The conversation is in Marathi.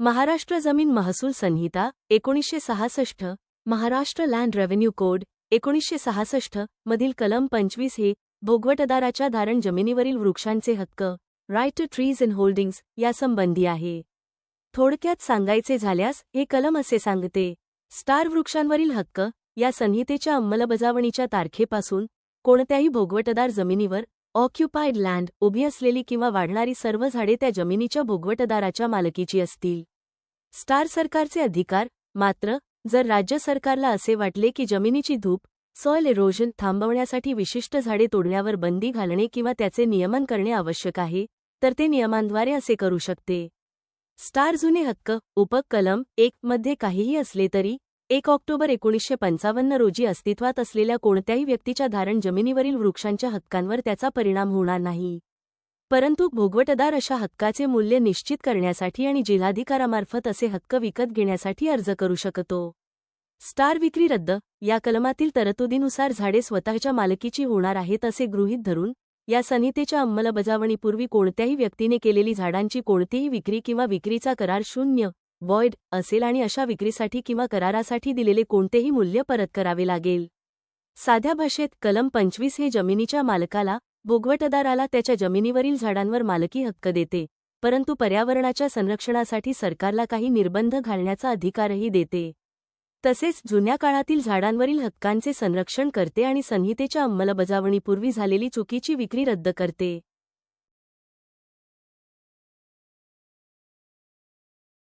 महाराष्ट्र जमीन महसूल संहिता एकोणीसशे सहासष्ट महाराष्ट्र लँड रेव्हेन्यू कोड एकोणीसशे सहासष्ट मधील कलम पंचवीस हे भोगवटदाराच्या धारण जमिनीवरील वृक्षांचे हक्क right to trees in holdings यासंबंधी आहे. थोडक्यात सांगायचे झाल्यास हे कलम असे सांगते स्टार वृक्षांवरील हक्क या संहितेच्या अंमलबजावणीच्या तारखेपासून कोणत्याही भोगवटदार जमिनीवर ऑक्युपाईड लँड उभी असलेली किंवा वाढणारी सर्व झाडे त्या जमिनीच्या भोगवटदाराच्या मालकीची असतील. स्टार सरकारचे अधिकार मात्र जर राज्य सरकारला असे वाटले की जमिनीची धूप सॉइल एरोजन थांबवण्यासाठी विशिष्ट झाडे तोडण्यावर बंदी घालणे किंवा त्याचे नियमन करणे आवश्यक आहे तर ते नियमांद्वारे असे करू शकते. स्टार जुने हक्क उपकलम एक मध्ये काहीही असले तरी एक ऑक्टोबर एकोणीसशे पंचावन्न रोजी अस्तित्वात असलेल्या कोणत्याही व्यक्तीच्या धारण जमिनीवरील वृक्षांच्या हक्कांवर त्याचा परिणाम होणार नाही. परंतु भोगवटदार अशा हक्काचे मूल्य निश्चित करण्यासाठी आणि जिल्हाधिकारामार्फत असे हक्क विकत घेण्यासाठी अर्ज करू शकतो. स्टार विक्री रद्द या कलमातील तरतुदीनुसार झाडे स्वतःच्या मालकीची होणार आहेत असे गृहीत धरून या संहितेच्या अंमलबजावणीपूर्वी कोणत्याही व्यक्तीने केलेली झाडांची कोणतीही विक्री किंवा विक्रीचा करार शून्य वॉइड असेल आणि अशा विक्रीसाठी किंवा करारासाठी दिलेले कोणतेही मूल्य परत करावे लागेल. साध्या भाषेत कलम पंचवीस हे जमिनीच्या मालकाला भोगवटदाराला त्याच्या जमिनीवरील झाडांवर मालकी हक्क देते परंतु पर्यावरणाच्या संरक्षणासाठी सरकारला काही निर्बंध घालण्याचा अधिकारही देते. तसेच जुन्या काळातील झाडांवरील हक्कांचे संरक्षण करते आणि संहितेच्या अंमलबजावणीपूर्वी झालेली चुकीची विक्री रद्द करते.